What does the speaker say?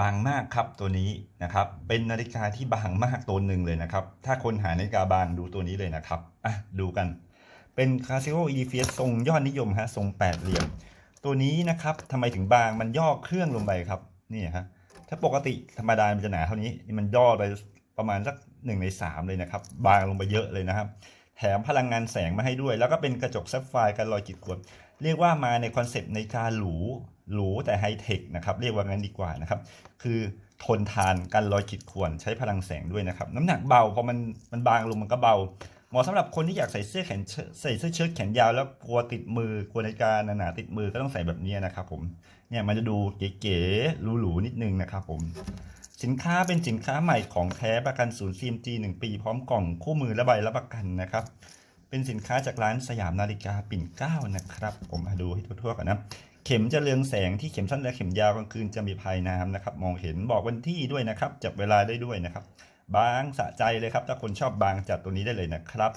บางมากครับตัวนี้นะครับ เป็นนาฬิกาที่บางมากตัวหนึ่งเลยนะครับ ถ้าคนหานาฬิกาบางดูตัวนี้เลยนะครับอะดูกัน เป็น Casio e f i s ทรงยอดนิยมฮะทรงแปดเหลี่ยม ตัวนี้นะครับทำไมถึงบางมันย่อเครื่องลงไปครับนี่ฮะถ้าปกติธรรมดามันจะหนาเท่านี้นี่มันย่อไปประมาณสักหนึ่งในสามเลยนะครับ บางลงไปเยอะเลยนะครับ แถมพลังงานแสงมาให้ด้วย แล้วก็เป็นกระจกแซฟไฟร์กันรอยขีดข่วนเรียกว่ามาในคอนเซปต์ในการหรู หรูแต่ไฮเทคนะครับเรียกว่างั้นดีกว่านะครับ คือทนทานกันรอยขีดข่วนใช้พลังแสงด้วยนะครับ น้ำหนักเบาพอมันมันบางลงมันก็เบาเหมาะสำหรับคนที่อยากใส่เสื้อแขนใส่เสื้อเชิ้ตแขนยาวแล้วกลัวติดมือกลัวนาฬิกาหนาๆติดมือก็ต้องใส่แบบนี้นะครับผมเนี่ยมันจะดูเก๋ๆหรูๆนิดนึงนะครับผมสินค้าเป็นสินค้าใหม่ของแท้ประกันศูนย์ CMG 1 ปีพร้อมกล่องคู่มือและใบรับประกันนะครับ เป็นสินค้าจากร้านสยามนาฬิกาปิ่นเก้านะครับ ผมมาดูให้ทั่วๆกันนะ เข็มจะเรืองแสงที่เข็มสั้นและเข็มยาวกลางคืนจะมีภายน้ำนะครับ มองเห็นบอกวันที่ด้วยนะครับ จับเวลาได้ด้วยนะครับ บางสะใจเลยครับ ถ้าคนชอบบางจัดตัวนี้ได้เลยนะครับ